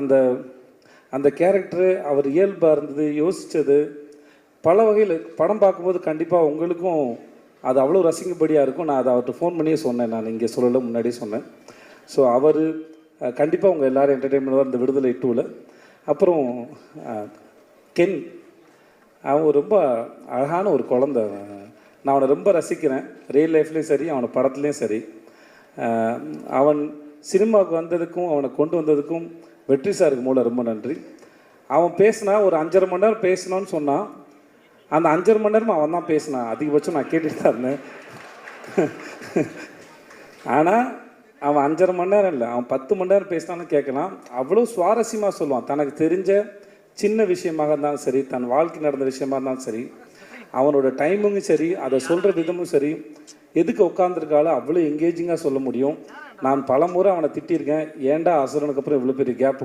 அந்த அந்த கேரக்டரு அவர் இயல்பாக இருந்தது யோசித்தது பல வகையில் படம் பார்க்கும்போது கண்டிப்பாக உங்களுக்கும் அது அவ்வளோ ரசிக்கும்படியாக இருக்கும். நான் அதை அவர்கிட்ட ஃபோன் பண்ணியே சொன்னேன். நான் இங்கே சொல்லலை முன்னாடியே சொன்னேன். ஸோ அவர் கண்டிப்பாக உங்கள் எல்லோரும் என்டர்டெயின்மெண்ட் இந்த விடுதலை டூவில் அப்புறம் கென். அவன் ரொம்ப அழகான ஒரு குழந்த. நான் அவனை ரொம்ப ரசிக்கிறேன். ரியல் லைஃப்லேயும் சரி அவனை படத்துலேயும் சரி. அவன் சினிமாவுக்கு வந்ததுக்கும் அவனை கொண்டு வந்ததுக்கும் வெற்றி சாருக்கு மூலம் ரொம்ப நன்றி. அவன் பேசினா ஒரு அஞ்சரை மணி நேரம் பேசினான்னு சொன்னான். அந்த அஞ்சரை மணி நேரம் அவன் தான் பேசினான் அதிகபட்சம் நான் கேட்டுட்டு தான் இருந்தேன். ஆனால் அவன் அஞ்சரை மணி நேரம் இல்லை. அவன் பத்து மணி நேரம் பேசினான்னு கேட்கலாம். அவ்வளோ சுவாரஸ்யமாக சொல்லுவான். தனக்கு தெரிஞ்ச சின்ன விஷயமாக இருந்தாலும் சரி தன் வாழ்க்கை நடந்த விஷயமா இருந்தாலும் சரி அவனோட டைமிங்கும் சரி அதை சொல்கிற விதமும் சரி எதுக்கு உட்காந்துருக்காளோ அவ்வளோ எங்கேஜிங்காக சொல்ல முடியும். நான் பல முறை அவனை திட்டியிருக்கேன். ஏன்டா அசுரனுக்கு அப்புறம் இவ்வளோ பெரிய கேப்